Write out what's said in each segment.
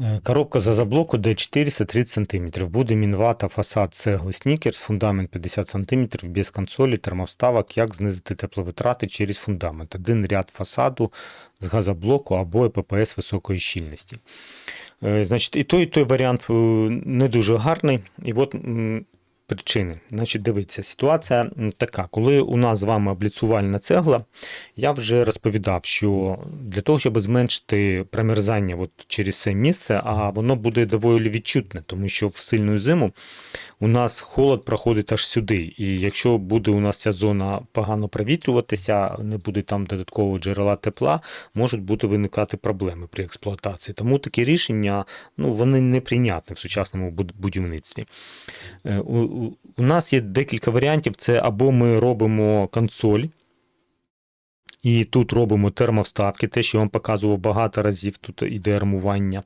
Е, Коробка за заблоку де 430 см. Буде мінвата фасад цегли Снікерс, фундамент 50 см, без консолі, термоставок, як знизити тепловитрати через фундамент. Один ряд фасаду з газоблоку або ЕППС високої щільності. Е, Значить, і той, і той варіант е, не дуже гарний. І от причини. Значить, дивіться, ситуація така. Коли у нас з вами обліцувальна цегла, я вже розповідав, що для того, щоб зменшити промерзання от через це місце, а воно буде доволі відчутне, тому що в сильну зиму у нас холод проходить аж сюди. І якщо буде у нас ця зона погано провітрюватися, не буде там додаткового джерела тепла, можуть бути виникати проблеми при експлуатації. Тому такі рішення ну, вони неприйнятні в сучасному будівництві. У нас є декілька варіантів: це або ми робимо консоль. І тут робимо термовставки, те, що я вам показував багато разів, тут іде армування.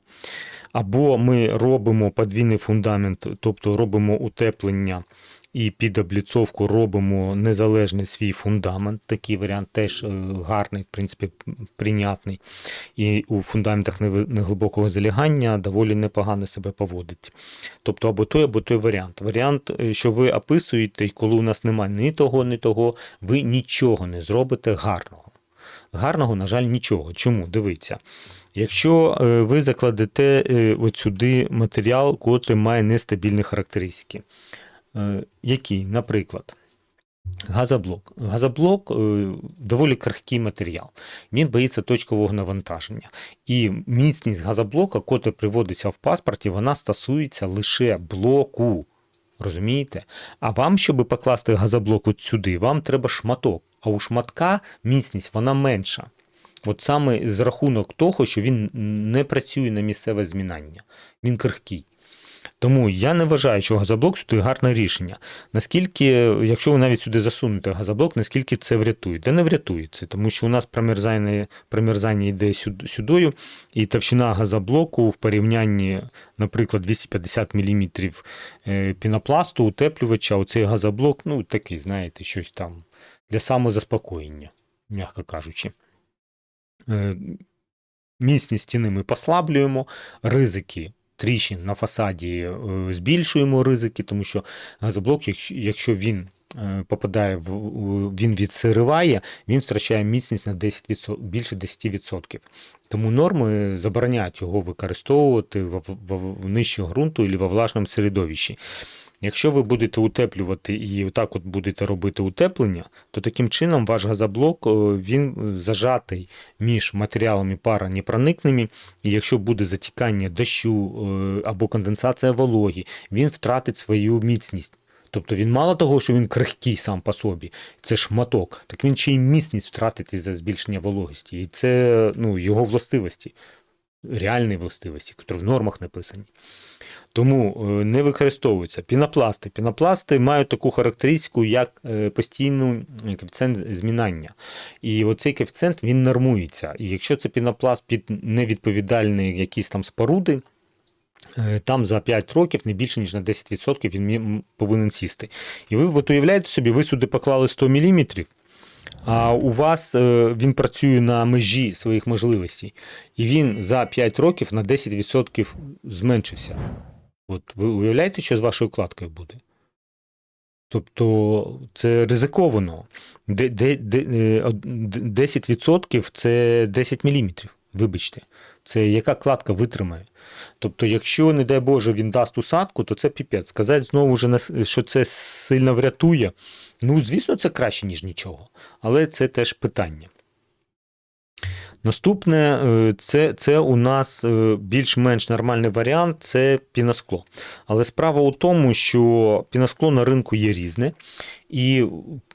Або ми робимо подвійний фундамент, тобто робимо утеплення і під обліцовку робимо незалежний свій фундамент. Такий варіант теж е, гарний, в принципі, прийнятний. І у фундаментах неглибокого залягання доволі непогано себе поводить. Тобто або той, або той варіант. Варіант, е, що ви описуєте, коли у нас немає ні того, ні того, ви нічого не зробите гарного. Гарного, на жаль, нічого. Чому? Дивіться. Якщо е, ви закладете от сюди матеріал, котрий має нестабільні характеристики, які, наприклад, газоблок. Газоблок е, доволі крихкий матеріал. Він боїться точкового навантаження. І міцність газоблока, котра приводиться в паспорті, вона стосується лише блоку. Розумієте? А вам, щоб покласти газоблок от сюди, вам треба шматок. А у шматка міцність вона менша. От саме з рахунок того, що він не працює на місцеве змінання, він крихкий. Тому я не вважаю, що газоблок сюди гарне рішення. Наскільки, якщо ви навіть сюди засунете газоблок, наскільки це врятує? Та не врятує це, тому що у нас промерзання, промерзання йде сюдою, і товщина газоблоку в порівнянні, наприклад, 250 мм пінопласту, утеплювача, оцей газоблок, ну такий, знаєте, щось там для самозаспокоєння, м'яко кажучи. Е, Міцність стіни ми послаблюємо, ризики тріщин на фасаді е, збільшуємо ризики, тому що газоблок, якщо- він е, попадає в він відсириває, він втрачає міцність на 10%, більше 10%. Тому норми забороняють його використовувати в, в, в нижче ґрунту або во влажному середовищі. Якщо ви будете утеплювати і отак от будете робити утеплення, то таким чином ваш газоблок е, він зажатий між матеріалами паронепроникними, і якщо буде затікання дощу е, або конденсація вологі, він втратить свою міцність. Тобто він мало того, що він крихкий сам по собі, це шматок, так він ще й міцність втратить із-за збільшення вологості. І це ну, його властивості, реальні властивості, які в нормах написані. Тому е, не використовуються пінопласти. Пінопласти мають таку характеристику, як е, постійну коефіцієнт змінання. І оцей коефіцієнт він нормується. І якщо це пінопласт під невідповідальні якісь там споруди, е, там за 5 років не більше, ніж на 10% він повинен сісти. І ви от уявляєте собі, ви сюди поклали 100 мм, а у вас він працює на межі своїх можливостей. І він за 5 років на 10% зменшився. От ви уявляєте, що з вашою кладкою буде? Тобто це ризиковано. Де, де, де, е, од- д- 10% це 10 мм. Вибачте, це яка кладка витримає. Тобто, якщо, не дай Боже, він дасть усадку, то це піпець. Сказати знову що це сильно врятує. Ну, звісно, це краще, ніж нічого. Але це теж питання. Наступне, е, це, це у нас е, більш-менш нормальний варіант це піноскло. Але справа у тому, що піноскло на ринку є різне, і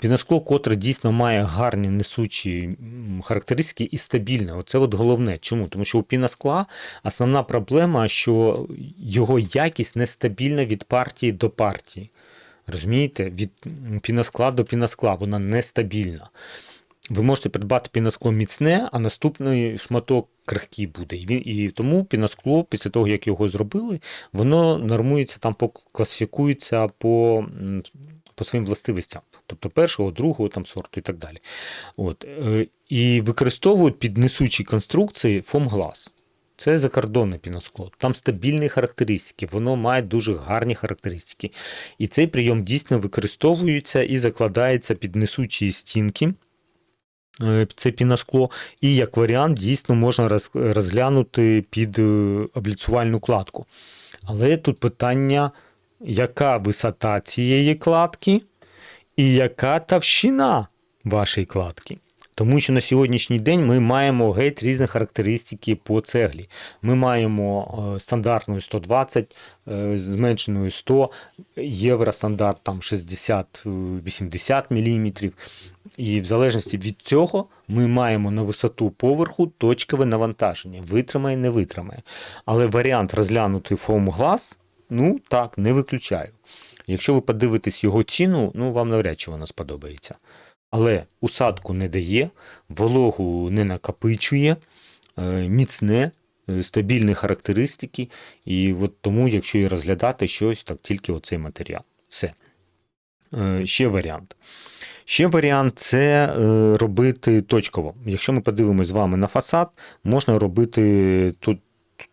піноскло, котре дійсно має гарні несучі характеристики і стабільне. Оце от головне. Чому? Тому що у піноскла основна проблема, що його якість нестабільна від партії до партії. Розумієте, від піноскла до піноскла вона нестабільна. Ви можете придбати піноскло міцне, а наступний шматок крихкий буде. І, він, і тому піноскло, після того, як його зробили, воно нормується там, класифікується по, по своїм властивостям. Тобто першого, другого там сорту і так далі. От. е, І використовують під несучі конструкції фомглас. Це закордонне піноскло. Там стабільні характеристики, воно має дуже гарні характеристики. І цей прийом дійсно використовується і закладається під несучі стінки. Е, Це піноскло, і як варіант дійсно можна розглянути під е, обліцювальну кладку. Але тут питання, яка висота цієї кладки і яка товщина вашої кладки. Тому що на сьогоднішній день ми маємо геть різні характеристики по цеглі. Ми маємо е, стандартну 120, е, зменшеною 100, євростандарт там 60-80 мм. І в залежності від цього ми маємо на висоту поверху точкове навантаження, витримає, не витримає. Але варіант розглянути фоам глаз, ну так, не виключаю. Якщо ви подивитесь його ціну, ну вам навряд чи вона сподобається. Але усадку не дає, вологу не накопичує, е, міцне, е, стабільні характеристики. І от тому, якщо і розглядати щось, так тільки оцей матеріал. Все. Е, Ще варіант. Ще варіант це робити точково. Якщо ми подивимось з вами на фасад, можна робити тут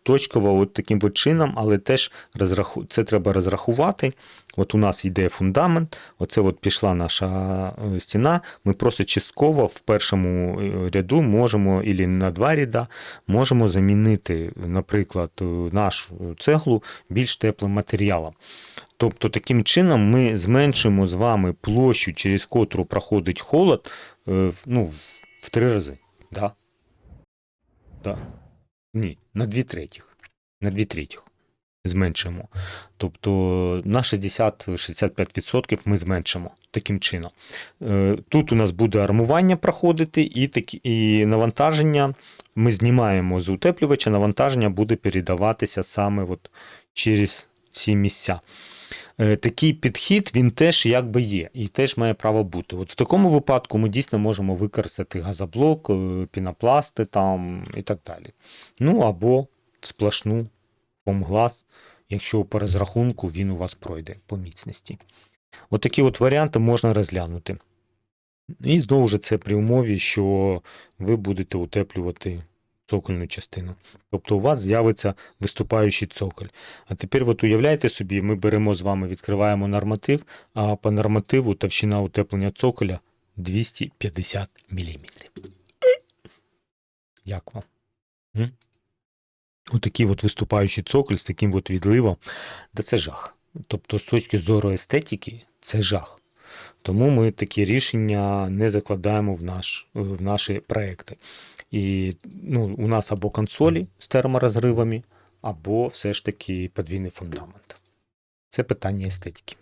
точково от таким от чином, але теж розраху... це треба розрахувати. От у нас йде фундамент, оце от пішла наша е, стіна. Ми просто частково в першому е, ряду можемо, і на два ряда, можемо замінити, наприклад, е, нашу цеглу більш теплим матеріалом. Тобто, таким чином ми зменшимо з вами площу, через котру проходить холод, ну, в три рази. Да? Да. Ні, на дві третіх. На дві третіх зменшимо. Тобто на 60-65% ми зменшимо таким чином. Е, Тут у нас буде армування проходити, і, такі, і навантаження ми знімаємо з утеплювача, навантаження буде передаватися саме от через ці місця. Е, Такий підхід він теж якби є і теж має право бути. От в такому випадку ми дійсно можемо використати газоблок, е, пінопласти там і так далі. Ну або сплошну фомглаз, якщо по розрахунку він у вас пройде по міцності. От такі от варіанти можна розглянути. І знову ж це при умові, що ви будете утеплювати цокольну частину. Тобто у вас з'явиться виступаючий цоколь. А тепер от уявляєте собі, ми беремо з вами, відкриваємо норматив, а по нормативу товщина утеплення цоколя 250 мм. Як вам? Отакий от виступаючий цоколь з таким от відливом, да це жах. Тобто, з точки зору естетики, це жах. Тому ми такі рішення не закладаємо в, наш, в наші проекти. І ну, у нас або консолі з терморозривами, або все ж таки подвійний фундамент. Це питання естетики.